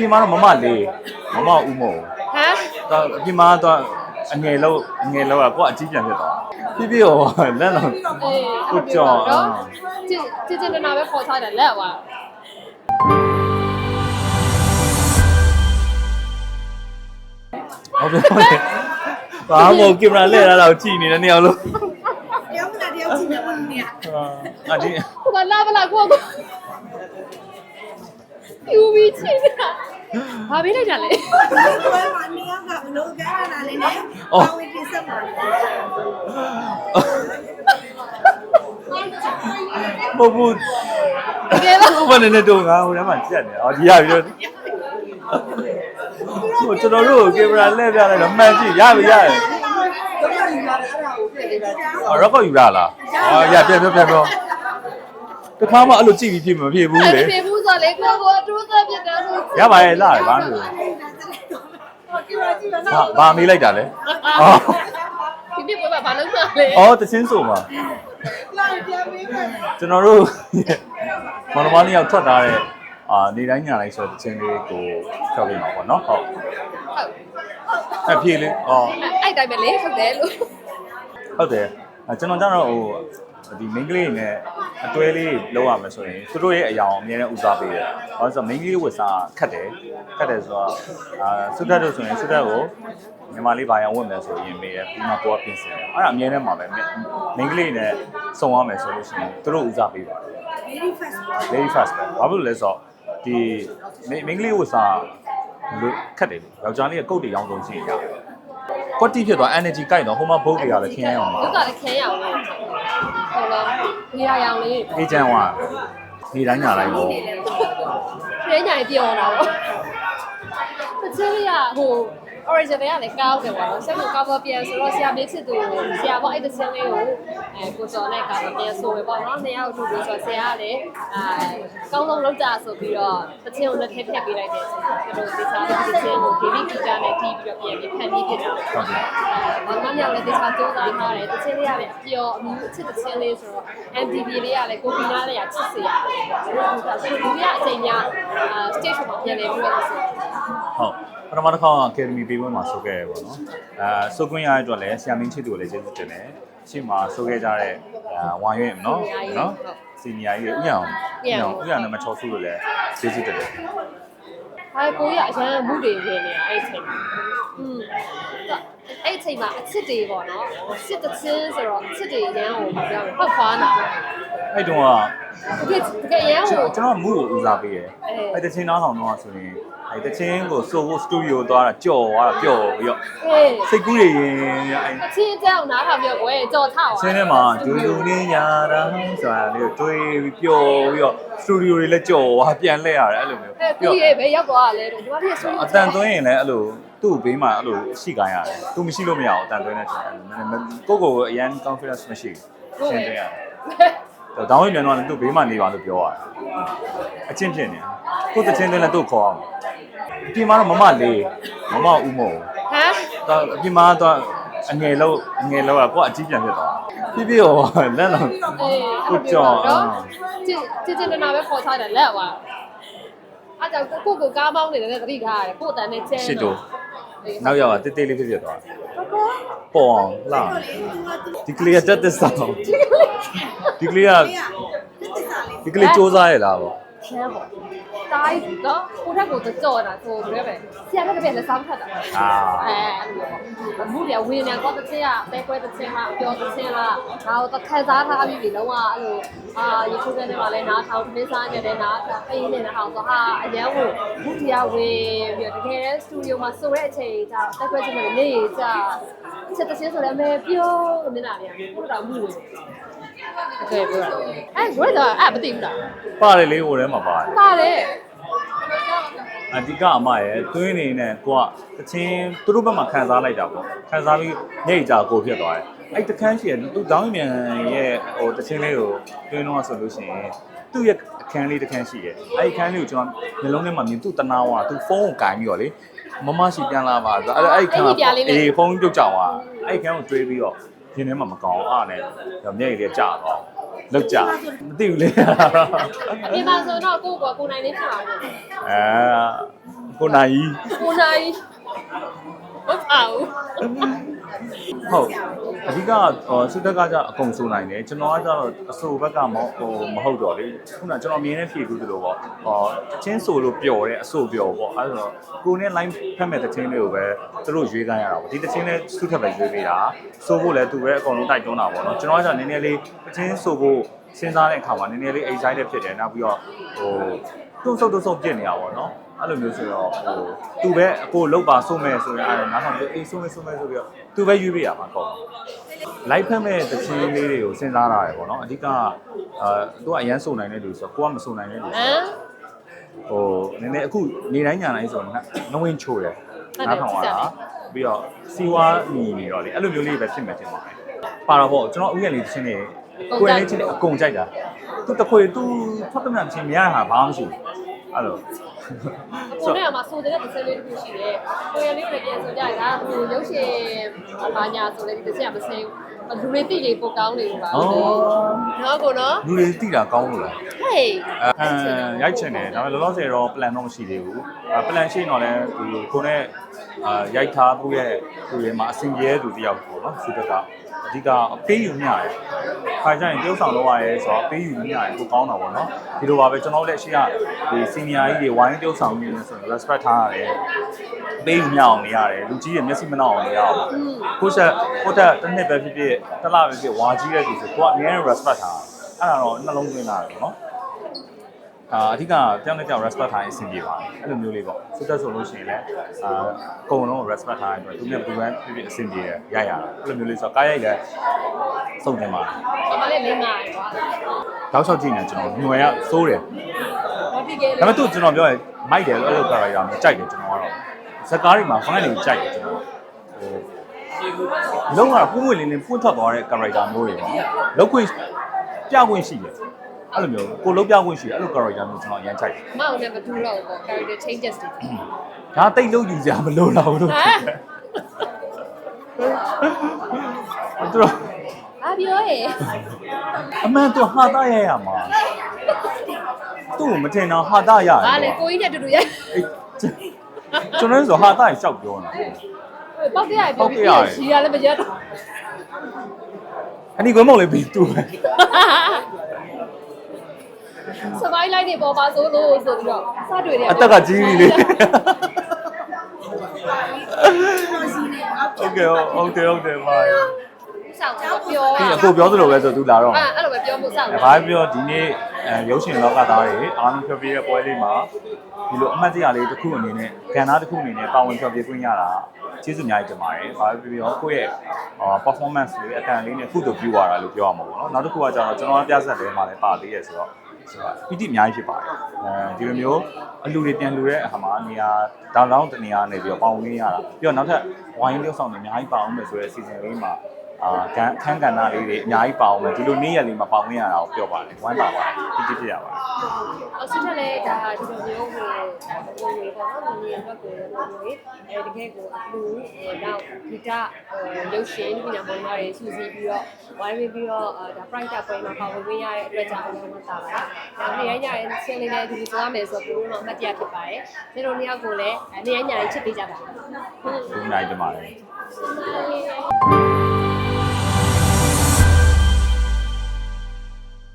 ပြင်မှာတော့မမလေးမမဦးမို့ဟမ်တော့အပြင်မှာတော့အငယ်လောက်အငယ်လောက်ကကိုကအကြီးပြန်ဖြစ်သွားပြပြရောလက်တော့အေးကိုကြော်အာကြည့်ကြည့်ကြည့်နေတာပဲခေါ်ထားတယ်လက်သွားဟုတ်တယ်ဟုတ်တယ်ဘာမို့ကင်မရာလဲရတာကိုကြည့်နေတယ်နေအောင်လို့တယောက်မလားတယောက်ကြည့်နေပါနေရအာဒီဟိုကလာဗလာကို ကိုယူပြီးချင်တာဘာပေးလိုက်ကြလဲဒီကွဲမှာနေရကဘလို့ကဲရတာလေးနဲ့အော်ဝင်ပြဆက်ပါမဟုတ်ဘူးတကယ်ပါဘာနဲ့နဲ့တော့ငါဟိုထဲမှာကြက်နေအော်ဒီရပြီတော့ဟိုကျွန်တော်တို့ကင်မရာလဲပြလိုက်တော့မှန်ကြည့်ရပြီရပြီအော်ရက်ကော့ယူရလားအော်ရပြပြပြပြတခါမှအဲ့လိုကြည့်ပြီးဖြစ်မဖြစ်ဘူးလေပြေဘူး ဆိုလေကိုကိုတူးသက်ပြတယ်ဆိုရပါရဲ့လားဘာလို့ဟောကြည့်ပါကြည့်ပါဘာဘာမေးလိုက်တာလဲအော်ဒီပြပွဲမှာဘာလုပ်မှာလဲအော်တချင်းဆိုမှာလာပြန်ပေးမယ်ကျွန်တော်တို့မော်နမလေးရောက်ထွက်ထားတဲ့အာနေတိုင်းညတိုင်းဆိုတဲ့တချင်းလေးကိုကြောက်ပြမှာပေါ့နော်ဟုတ်ဟုတ်အဖြေလေးအော်အဲ့တိုင်းပဲလေဟုတ်တယ်လို့ဟုတ်တယ်အဲကျွန်တော်ကျတော့ဟို ဒီ main ကလေးနဲ့အတွဲလေးလောက်ရမယ်ဆိုရင်သူတို့ရဲ့အယောင်အမြဲတမ်းဦးစားပေးတယ်။ဘာလို့ဆိုတော့ main ကလေးဝတ်စားခတ်တယ်။ခတ်တယ်ဆိုတော့အာစုတက်တို့ဆိုရင်စုတက်ကိုညီမလေးဘာရောင်ဝတ်မယ်ဆိုရင်မေးတယ်ပြီးမှကိုကပြင်ဆင်တယ်။အဲ့ဒါအမြဲတမ်းမှာပဲ main ကလေးနဲ့စုံရမယ်ဆိုလို့ရှိရင်သူတို့ဦးစားပေးပါတယ် very fast very fast ပဲဘာဖြစ်လို့လဲဆိုတော့ဒီ main main ကလေးဝတ်စားလို့ခတ်တယ်လေယောက်ျားလေးကကုတ်တွေရောင်းဆုံးရှိရတယ်။ကွက်တိဖြစ်သွား energy ကိုက်တော့ဟိုမှာဘုတ်တွေကလည်းခင်းရအောင်ပါဒီကလည်းခဲရအောင်လေး ဟုတ်လားဒီရအောင်လေးအေဂျင့်ကနေတိုင်းညတိုင်းပေါ့ပြင်းညာပြောတာပေါ့တချင်ရဟို origin တွေကလည်းကောင်းတယ်ပေါ့နော်ဆက်ကို cover ပြန်ဆိုတော့ဆရာမင်းချစ်သူဆရာပေါ့အဲ့တချင်လေးကိုအဲကိုကျော်နဲ့ cover ပြန်ဆိုပဲပေါ့နော်နှစ်ယောက်အတူတူဆိုဆရာကလည်းအဲကောင်းဆုံးလုပ်ကြဆိုပြီးတော့တချင်ကိုလက်ထက်ဖြတ်ပေးလိုက်တယ်ဆိုတော့ဒီလိုဒီစားတဲ့တချင်ကို daily teacher နဲ့တီးပြီးတော့ပြန်ပြီးဖန်ပြီးဖြစ်တာဟုတ်ကဲ့ဘာမှမရလည်းဒီစားကြိုးစားထားတယ်တချင်လေးကလည်းအပျော်အမှုအချစ်တချင်လေးဆိုတော့ MTV လေးကလည်းကိုပီနာလေးကချစ်စရာပေါ့ဆိုတော့ဒီကအချိန်ညာ stage မှာပြန်လည်ပြီးတော့ဆို ဟုတ်ပထမတစ်ခါအကယ်ဒမီပေးပွဲမှာဆိုခဲ့ရပေါ့နော်အဲဆိုခွင့်ရတဲ့အတွက်လည်းဆရာမင်းချစ်သူကိုလည်းကျေးဇူးတင်တယ်ရှေ့မှာဆိုခဲ့ကြတဲ့ဝါရွင့်နော်နော်စီနီယာကြီးဥယျာဉ်ဥယျာဉ်ဥယျာဉ်နံပါတ်6ဆုလို့လည်းကျေးဇူးတင်တယ်ဟာကိုရအရန်မှုတွေနေနေတာအဲ့ချိန်မှာอืม အဲ့ချိန်မှာအချစ်တွေပေါ့နော်စစ်တချင်းဆိုတော့အချစ်တွေအရန်ကိုပြောဟောက်ဖားနာအဲ့တုန်းကတကယ်တကယ်အရန်ကျွန်ကိုတော်ကျွန်တော်မူကိုဦးစားပေးတယ်အဲအဲ့တချင်းနားထောင်တော့ဆိုရင်အဲ့တချင်းကိုဆိုဖို့စတူဒီယိုသွားတာကြော်သွားတာပျော်ပြီးတော့ဟေးစိတ်ကူးတွေရင်အဲ့အချင်းအကြောင်းနားထောင်ပြောကွယ်ကြော်ထားပါချင်းထဲမှာဒူဒူလေးညာတာဆိုတာလေးကိုတွေးပြီးပျော်ပြီးတော့စတူဒီယိုတွေလည်းကြော်သွားပြန်လှည့်ရတယ်အဲ့လိုမျိုးဟဲ့ကိုရေဘယ်ရောက်သွားလဲတော့ဒီမှာပြဆွေးအတန်သွင်းရင်လည်းအဲ့လို သူ့ဘေးမှာအဲ့လိုရှိခိုင်းရတယ်။သူမရှိလို့မရအောင်အတန်သွင်းတဲ့ချိန်ကိုကိုကိုအရန် confidence မရှိဘူး။ရှင်းတယ်ရတယ်။တောင်းဝင်ပြန်တော့လည်းသူ့ဘေးမှာနေပါလို့ပြောရတယ်။အချင်းဖြစ်နေ။ကိုတချင်းတင်းလည်းသူ့ခေါ်အောင်။အပြင်မှာတော့မမလေးမမဦးမို့ဟမ်။တော့အပြင်မှာတော့အငယ်လောက်အငယ်လောက်ကကိုကအကြီးပြန်ဖြစ်သွား။ပြပြရောလက်တော့အေးကိုကြော်အာကြည့်ကြည့်ကြည့်နေတာပဲခေါ်ထားတယ်လက်သွားအဲ့ကြောင့်ကိုကိုကားမောင်းနေတယ်သတိထားရတယ်ကိုတန်နဲ့ချဲရှစ်တို့ နောက်ရောတိတ်တိတ်လေးဖြစ်ဖြစ်သွားတယ်။ပေါ်အောင်လာဒီကလေးကတက်တက်ဆောင်ဒီကလေးကဒီကလေးစူးစားရလားဗောချမ်းပေါ့ တိုင်းနော်ကိုထက်ကိုကြော့တာဆိုပြီးတော့ပဲဆရာကတပည့်လက်ဆောင်ထက်တာအာအဲအဲ့လိုပေါ့မှုတွေကဝင်နေတော့တစ်ချင်းကပဲကွဲတစ်ချင်းမှပြောတစ်ချင်းကဒါတော့တစ်ခက်စားထားပြီးပြီလုံးဝအဲ့လိုအာရေချိုးတဲ့နေမှာလဲနားထောင်တင်းစားနေတဲ့နားအေးနေတဲ့ဟောင်းဆိုဟာအရန်ကိုမှုတရားဝင်ပြီးတော့တကယ်တည်းစတူဒီယိုမှာဆိုတဲ့အချိန်ကျတော့တက်ခွဲချင်းနဲ့နေရကြချက်တစ်ချင်းဆိုလည်းမဲပြောလို့နေတာဗျာဟုတ်တာမှုဝင်တကယ်ပြောတာအဲဘယ်တော့အဲ့မသိဘူးလားပါတယ်လေးဟိုထဲမှာပါတယ်ပါတယ် အဓိကအမရဲ့တွင်းနေနဲ့ကိုကတချင်းသူတို့ဘက်မှာခံစားလိုက်တာပေါ့ခံစားပြီးညိတ်ကြကိုဖြစ်သွားတယ်အဲ့တခန်းရှိရသူတောင်းမြန်ရဲ့ဟိုတချင်းလေးကိုတွင်းတော့ဆိုလို့ရှိရင်သူ့ရဲ့အခန်းလေးတစ်ခန်းရှိရဲ့အဲ့ဒီအခန်းလေးကိုကျွန်တော်မျိုးလုံးထဲမှာမြင်သူ့တနာဝါသူဖုန်းကိုကင်ပြီးတော့လေမမရှိပြန်လာပါဆိုအဲ့အဲ့ခန်းအေးဖုန်းပြုတ်ကြသွားအဲ့ခန်းကိုတွေးပြီးတော့ရင်ထဲမှာမကောင်းအားနဲ့မျက်ရည်လေးကျသွား လောက်ကြမသိဘူးလေအပြင်မှာဆိုတော့ကိုယ့်ကကိုယ်နိုင်လေးဖြစ်အောင်လို့အဲကိုနိုင်ကြီးကိုနိုင်ဟုတ်ပါဘူး ဟုတ်အဓိကဟိုစစ်တက်ကကြအကုန်ဆိုနိုင်တယ်ကျွန်တော်ကကြတော့အဆိုဘက်ကမဟုတ်ဟိုမဟုတ်တော့လေခုနကကျွန်တော်မြင်နေဖြည့်ကူးသလိုပေါ့ဟောအချင်းဆိုလို့ပျော်တယ်အဆိုပျော်ပေါ့အဲဒါဆိုတော့ကိုနဲ့ line ဖက်မဲ့တဲ့ချင်းလေးကိုပဲသူတို့ရွေးခိုင်းရတာပေါ့ဒီတချင်းလေးစုထပ်ပဲရွေးပေးတာဆိုဖို့လည်းသူပဲအကုန်လုံးတိုက်တွန်းတာပေါ့နော်ကျွန်တော်ကကြနည်းနည်းလေးအချင်းဆိုဖို့စဉ်းစားတဲ့အခါမှာနည်းနည်းလေး excited ဖြစ်တယ်နောက်ပြီးတော့ဟိုတုံ့ဆုပ်တုံ့ဆုပ်ပြစ်နေတာပေါ့နော် အဲ့လိုမျိုးဆိုတော့ဟိုသူပဲအကိုလောက်ပါဆိုမဲ့ဆိုရင်အဲ့နားထောင်ပြီးအေးဆိုမဲ့ဆိုမဲ့ဆိုပြီးတော့သူပဲရွေးပေးရမှာပေါ့လိုက်ဖက်မဲ့တခြင်းလေးတွေကိုစဉ်းစားတာရယ်ပေါ့နော်အဓိကအာသူကအရန်စုံနိုင်တဲ့လူဆိုတော့ကိုကမစုံနိုင်တဲ့လူဟဆိုမ်ဟိုနည်းနည်းအခုနေတိုင်းညာတိုင်းဆိုတော့နဝင်ချိုးတယ်နားထောင်ရတာပြီးတော့စီဝါညီနေတော့လေအဲ့လိုမျိုးလေးပဲဖြစ်မယ်ထင်ပါတယ်ပါတော့ပေါ့ကျွန်တော်ဥယျာဉ်လေးတခြင်းလေးကိုယ်လေးချင်းလေးအကုန်ကြိုက်တာသူတခွေသူဖတ်သမျှချင်းမရတာဘာမှမရှိဘူးအဲ့လို ကိုနဲ့ကမှဆိုတဲ့တစ်ချက်လေးတစ်ခုရှိတယ်ကိုရလေးကိုလည်းပြန်ဆိုကြတာဟိုရုပ်ရှင်ဘာညာဆိုလည်းဒီတစ်ချက်ကမစင်းလူတွေတိတွေပိုကောင်းနေလို့ပါနော်ကိုနော်လူတွေသိတာကောင်းလို့လားဟေးအဲရိုက်ချင်တယ်ဒါပေမဲ့လောလောဆယ်တော့ plan တော့မရှိသေးဘူးအဲ plan ရှိရင်တော့လည်းဒီကိုနဲ့အာရိုက်ထားဖို့ရဲ့သူတွေမှာအဆင်ပြေတဲ့သူတယောက်ပေါ့နော်စုတက်က အဓိကအပေးယူမျှတယ်ခါကျရင်တိုးဆောင်လုပ်ရတယ်ဆိုတော့အပေးယူမျှတယ်ကိုကောင်းတာပေါ့နော်ဒီလိုပါပဲကျွန်တော်တို့လည်းရှိရဒီ senior ကြီးတွေဝိုင်းတိုးဆောင်နေနေဆိုရင် respect ထားရတယ်ပေးယူမျှအောင်နေရတယ်လူကြီးတွေမျက်စိမနှောက်အောင်နေရအောင်ကိုချက်ကိုတက်တစ်နှစ်ပဲဖြစ်ဖြစ်တစ်လပဲဖြစ်ဝါကြီးတဲ့သူဆိုကိုကအမြဲ respect ထားအဲ့ဒါတော့နှလုံးသွင်းတာပေါ့နော် အာအဓိကပြောင်းလဲပြောင်း respect ထားရင်အဆင်ပြေပါတယ်အဲ့လိုမျိုးလေးပေါ့စစ်သက်ဆိုလို့ရှိရင်လည်းအာအကုန်လုံး respect ထားရင်တော့သူနဲ့ဘယ်လိုပဲဖြစ်ဖြစ်အဆင်ပြေရရရတာအဲ့လိုမျိုးလေးဆိုတော့ကားရိုက်လည်းစုံတင်ပါတယ်အမလေးလင်းလာတယ်ကွာတောက်လျှောက်ကြည့်နေကျွန်တော်ຫນွယ်ရစိုးတယ်ဘာဖြစ်ခဲ့လဲဒါပေမဲ့သူကျွန်တော်ပြောရင်မိုက်တယ်အဲ့လို character မျိုးကြိုက်တယ်ကျွန်တော်ကတော့ဇက်ကားတွေမှာ fan တွေကြိုက်တယ်ကျွန်တော်ဟိုလုံးဝပွင့်ပွင့်လင်းလင်းပွင့်ထွက်သွားတဲ့ character မျိုးတွေပေါ့လောက်ခွင့်ပြခွင့်ရှိတယ် အဲ့လိုမျိုးကိုလုံးပြခွင့်ရှိတယ်အဲ့လို character မျိုးကျွန်တော်အရင်ကြိုက်တယ်မောင်နဲ့မတူတော့ဘူးပေါ့ character changes တွေဟမ်ဒါတိတ်လို့ယူကြမလို့တော့လို့သူတို့အာပြောရဲ့အမှန်တော့ဟာတာရရမှာသူ့ကိုမတင်တော့ဟာတာရတယ်ဘာလဲကိုကြီးနဲ့တူတူရိုက်အေးကျွန်တော်ဆိုဟာတာရရှောက်ပြောနေတာပောက်ကြရပြောပြီးရီရလည်းမရတော့အနီကွန်းမုံလေးပြီးသူ့ပဲ survive လိုက်နေပေါ်ပါဆိုလို့ဆိုပြီးတော့စတွေ့တယ်အသက်ကကြီးပြီလေဟုတ်ကဲ့ဟုတ်တယ်ဟုတ်တယ်ပါဆောင်ပြောပြီးအခုပြောသလိုပဲဆိုသူလာတော့အဲ့လိုပဲပြောမှုဆောင်ဘာပြောဒီနေ့ ရုပ်ရှင်လောကသားတွေအားလုံးဖြောပြတဲ့ပွဲလေးမှာဒီလိုအမှတ်တရလေးတစ်ခုအနေနဲ့ကဏ္ဍတစ်ခုအနေနဲ့ပါဝင်ဖြောပြခွင့်ရတာကျေးဇူးအများကြီးတင်ပါတယ်။ဘာပဲပြောကိုယ့်ရဲ့အာ performance လေးအတန်လေးနဲ့ခုတို့ပြူသွားတာလို့ပြောရမှာပေါ့နော်။နောက်တစ်ခုကကျတော့ကျွန်တော်ပြဆက်လေးမှာလည်းပါသေးရဲ့ဆိုတော့ဆိုတော့ပီတိအများကြီးဖြစ်ပါတယ်။အဲဒီလိုမျိုးအလူတွေပြန်လူတဲ့အခါမှာနေရာဒေါင်းလောင်းတနေရာနေပြီးတော့ပေါင်လေးရတာပြီးတော့နောက်ထပ်ဝိုင်းလေးဆောင်နေအများကြီးပါအောင်မယ်ဆိုတဲ့အစီအစဉ်လေးမှာ အာကန်းခန်းကဏ္ဍလေးတွေအများကြီးပါအောင်မယ်ဒီလိုနေ့ရက်လေးမှာပါဝင်ရတာကိုပြောပါတယ်ဝမ်းသာပါတယ်ပြည့်ပြည့်ဖြစ်ရပါတယ်အစစ်တက်လဲဒါဒီလိုမျိုးဟိုဒါဘုံလေးပေါ့နော်ဒီနေ့အတွက်ကိုဘုံလေးအဲတကယ်ကိုအလူနောက်ဂီတရုပ်ရှင်ဒီညာမောင်မားတွေစူးစီးပြီးတော့ဝိုင်းပြီးတော့ဒါ pride ပွဲမှာပါဝင်ရတဲ့အတွက်ကြောင့်အလုံးမသာပါဒါနေ့ညရဲ့ဆင်းလေးနဲ့ဒီလိုသွားမယ်ဆိုတော့ဘုံမှာအမှတ်တရဖြစ်ပါတယ်ဒီလိုနှစ်ယောက်ကိုလည်းနေ့ညညလေးချစ်ပေးကြပါဟုတ်ဒီနေ့တင်ပါတယ် Thank you.